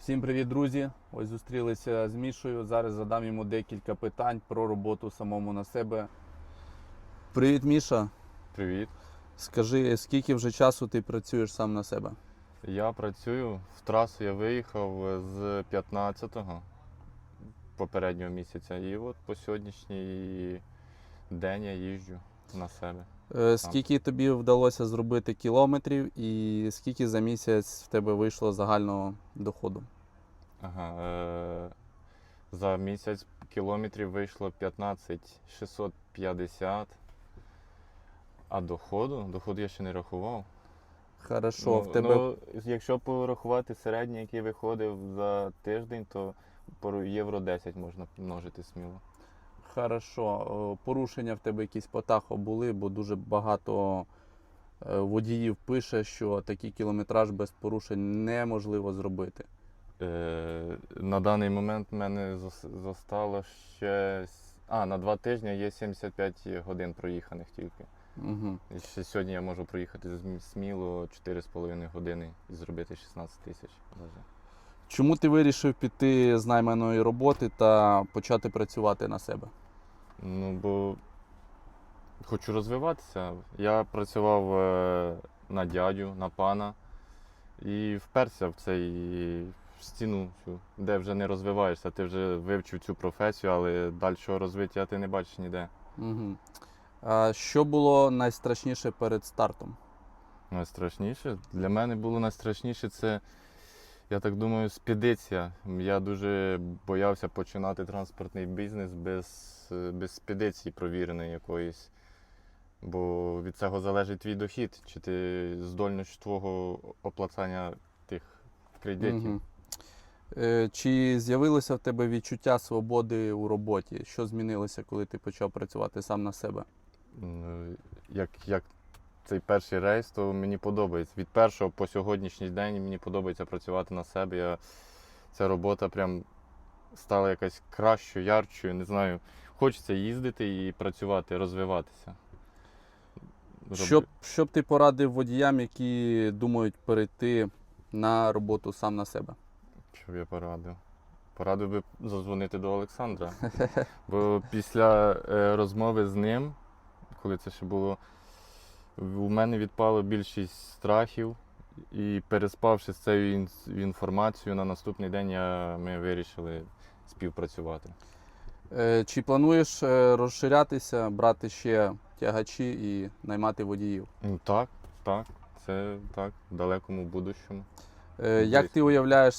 Всім привіт, друзі! Ось зустрілися з Мішою. Зараз задам йому декілька питань про роботу самому на себе. Привіт, Міша. Привіт. Скажи, скільки вже часу ти працюєш сам на себе? Я працюю. В трасу я виїхав з 15-го попереднього місяця. І от по сьогоднішній день я їжджу на себе. Е, Скільки тобі вдалося зробити кілометрів і скільки за місяць в тебе вийшло загального доходу? Ага, е- за місяць кілометрів вийшло 15 650. А доходу? Доходу я ще не рахував. Хорошо, ну, в тебе ну, якщо порахувати середній, який виходив за тиждень, то по євро 10 можна множити сміло. Хорошо. Е, Порушення в тебе якісь по тахо були, бо дуже багато е, водіїв пише, що такий кілометраж без порушень неможливо зробити. Е, на даний момент в мене зостало ще. А, на два тижні є 75 годин проїханих тільки. Угу. І ще сьогодні я можу проїхати сміло 4,5 години і зробити 16 тисяч. Чому ти вирішив піти з найманої роботи та почати працювати на себе? Ну, бо хочу розвиватися. Я працював е, на дядю, на пана і вперся в цей в стіну, цю, де вже не розвиваєшся. Ти вже вивчив цю професію, але дальшого розвиття ти не бачиш ніде. Угу. А що було найстрашніше перед стартом? Найстрашніше для мене було найстрашніше це, я так думаю, спедиція. Я дуже боявся починати транспортний бізнес без, е, без спедиції провіреної якоїсь. Бо від цього залежить твій дохід, чи ти здольність твого оплатання тих кредитів. Мгм. Е, Чи з'явилося в тебе відчуття свободи у роботі? Що змінилося, коли ти почав працювати сам на себе? Ну, Як, як цей перший рейс, то мені подобається. Від першого по сьогоднішній день мені подобається працювати на себе. Я, ця робота прям стала якась кращою, ярчою. Не знаю. Хочеться їздити і працювати, розвиватися. Роблю- Що, б- ти порадив водіям, які думають перейти на роботу сам на себе? Що б я порадив? Порадив би задзвонити до Олександра. Бо після е, розмови з ним, коли це ще було, у мене відпало більшість страхів. І переспавши з цією інформацією, на наступний день я, ми вирішили співпрацювати. Е, Чи плануєш е, розширятися, брати ще тягачі і наймати водіїв? Ну так, так, це так, в далекому будущому. Е, Як ти уявляєш